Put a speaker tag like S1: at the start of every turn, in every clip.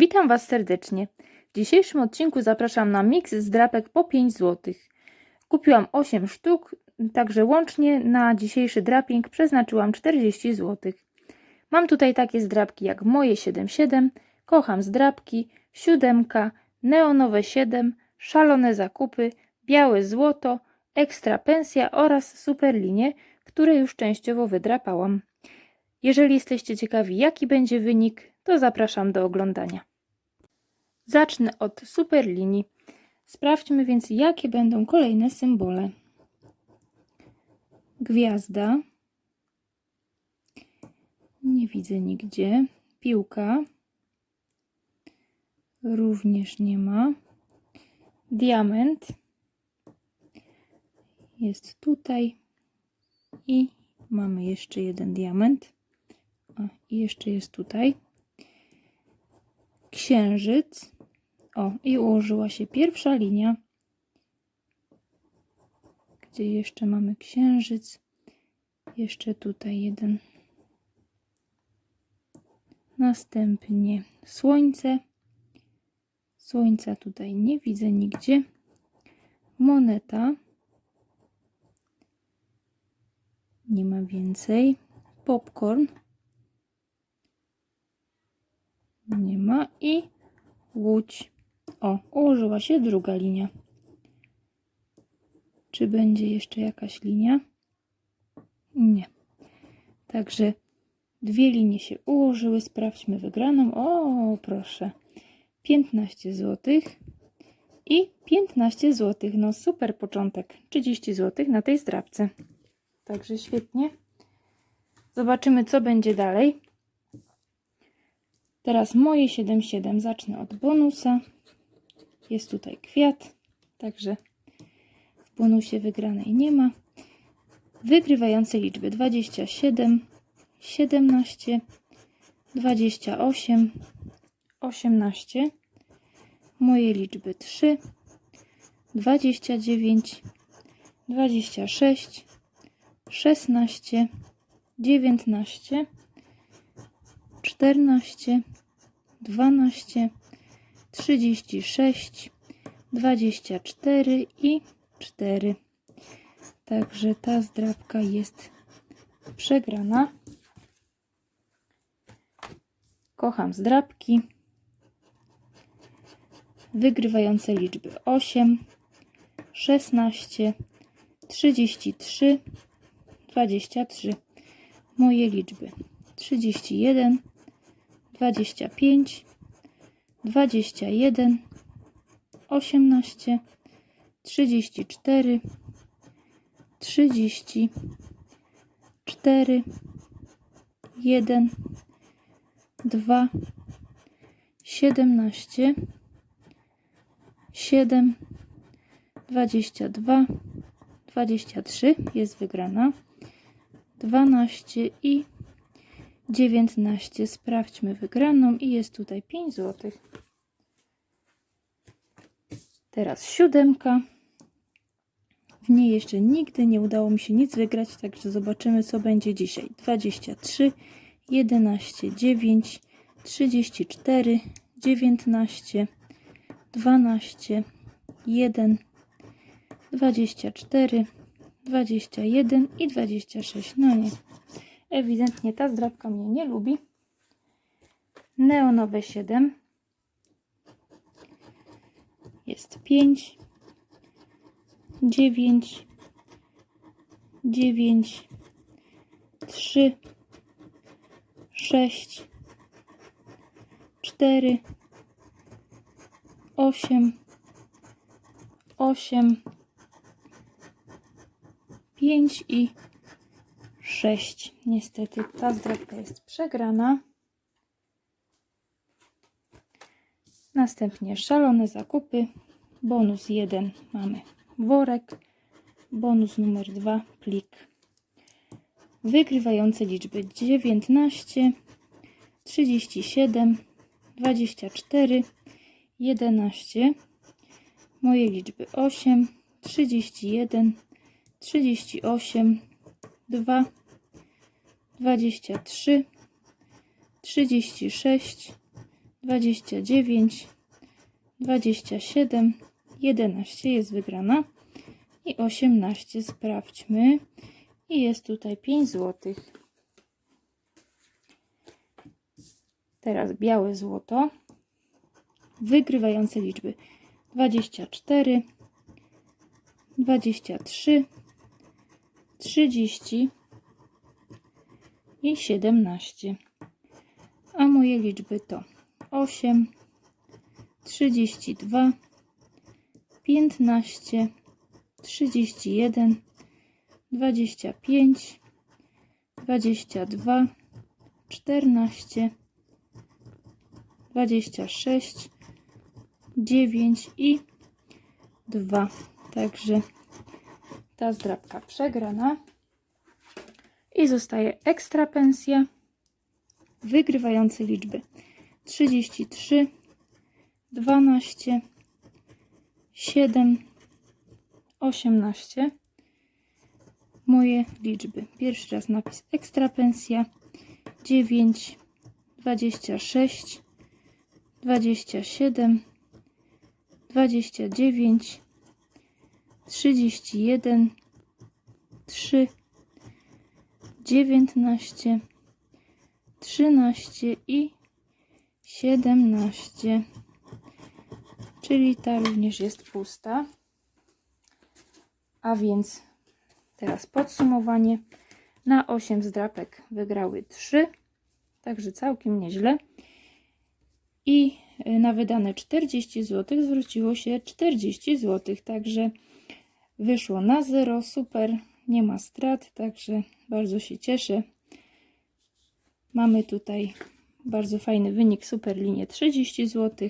S1: Witam Was serdecznie. W dzisiejszym odcinku zapraszam na miks z drapek po 5 zł. Kupiłam 8 sztuk, także łącznie na dzisiejszy draping przeznaczyłam 40 zł. Mam tutaj takie zdrapki jak moje 77, kocham zdrapki, siódemka, neonowe 7, szalone zakupy, białe złoto, ekstra pensja oraz superlinie, które już częściowo wydrapałam. Jeżeli jesteście ciekawi jaki będzie wynik, to zapraszam do oglądania. Zacznę od superlinii. Sprawdźmy więc, jakie będą kolejne symbole. Gwiazda. Nie widzę nigdzie. Piłka. Również nie ma. Diament. Jest tutaj. I mamy jeszcze jeden diament. A, i jeszcze jest tutaj. Księżyc. O, i ułożyła się pierwsza linia. Gdzie jeszcze mamy księżyc? Jeszcze tutaj jeden. Następnie słońce. Słońca tutaj nie widzę nigdzie. Moneta. Nie ma więcej. Popcorn. Nie ma. I łódź. O, ułożyła się druga linia. Czy będzie jeszcze jakaś linia? Nie. Także dwie linie się ułożyły. Sprawdźmy wygraną. O, proszę. 15 zł i 15 zł. No super początek. 30 zł na tej zdrabce. Także świetnie. Zobaczymy, co będzie dalej. Teraz moje 7,7 zacznę od bonusa. Jest tutaj kwiat, także w bonusie wygranej nie ma. Wygrywające liczby 27, 17, 28, 18. Moje liczby 3, 29, 26, 16, 19, 14, 12, 36, 24 i 4. Także ta zdrabka jest przegrana. Kocham zdrabki. Wygrywające liczby 8, 16, 33, 23. Moje liczby 31, 25, 21, 18, 34, 30, 4, 1, 2, 17, 7, 22, 23 jest wygrana, 12 i 19. Sprawdźmy wygraną i jest tutaj 5 zł. Teraz siódemka. W niej jeszcze nigdy nie udało mi się nic wygrać, także zobaczymy co będzie dzisiaj. 23, 11, 9, 34, 19, 12, 1, 24, 21 i 26. No nie. Ewidentnie ta zdrabka mnie nie lubi. Neonowe 7. Jest 5, 9, 9, 3, 6, 4, 8, 8, 5 i 6. Niestety ta zdrabka jest przegrana. Następnie szalone zakupy. Bonus 1 mamy worek. Bonus numer 2 plik. Wygrywające liczby 19, 37, 24, 11. Moje liczby 8, 31, 38, 2, 23, 36, 29, 27, 11 jest wygrana i 18 sprawdźmy i jest tutaj 5 zł. Teraz białe złoto. Wygrywające liczby 24, 23, 30 i 17. A moje liczby to 8, 32, 15, 31, 25, 22, 14, 26, 9 i 2. Także ta zdrabka przegrana. I zostaje ekstra pensja. Wygrywające liczby 33, 12, 7, 18. Moje liczby. Pierwszy raz napis ekstra pensja 9, 26, 27, 29, 31, 3, 19, 13 i 17. Czyli ta również jest pusta. A więc teraz podsumowanie. Na 8 zdrapek wygrały 3, także całkiem nieźle. I y, na wydane 40 zł zwróciło się 40 zł, także wyszło na zero, super, nie ma strat, także bardzo się cieszę. Mamy tutaj bardzo fajny wynik, super linię 30 zł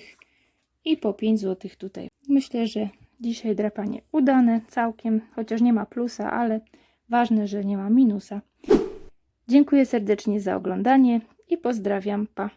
S1: i po 5 zł tutaj. Myślę, że dzisiaj drapanie udane całkiem, chociaż nie ma plusa, ale ważne, że nie ma minusa. Dziękuję serdecznie za oglądanie i pozdrawiam, pa.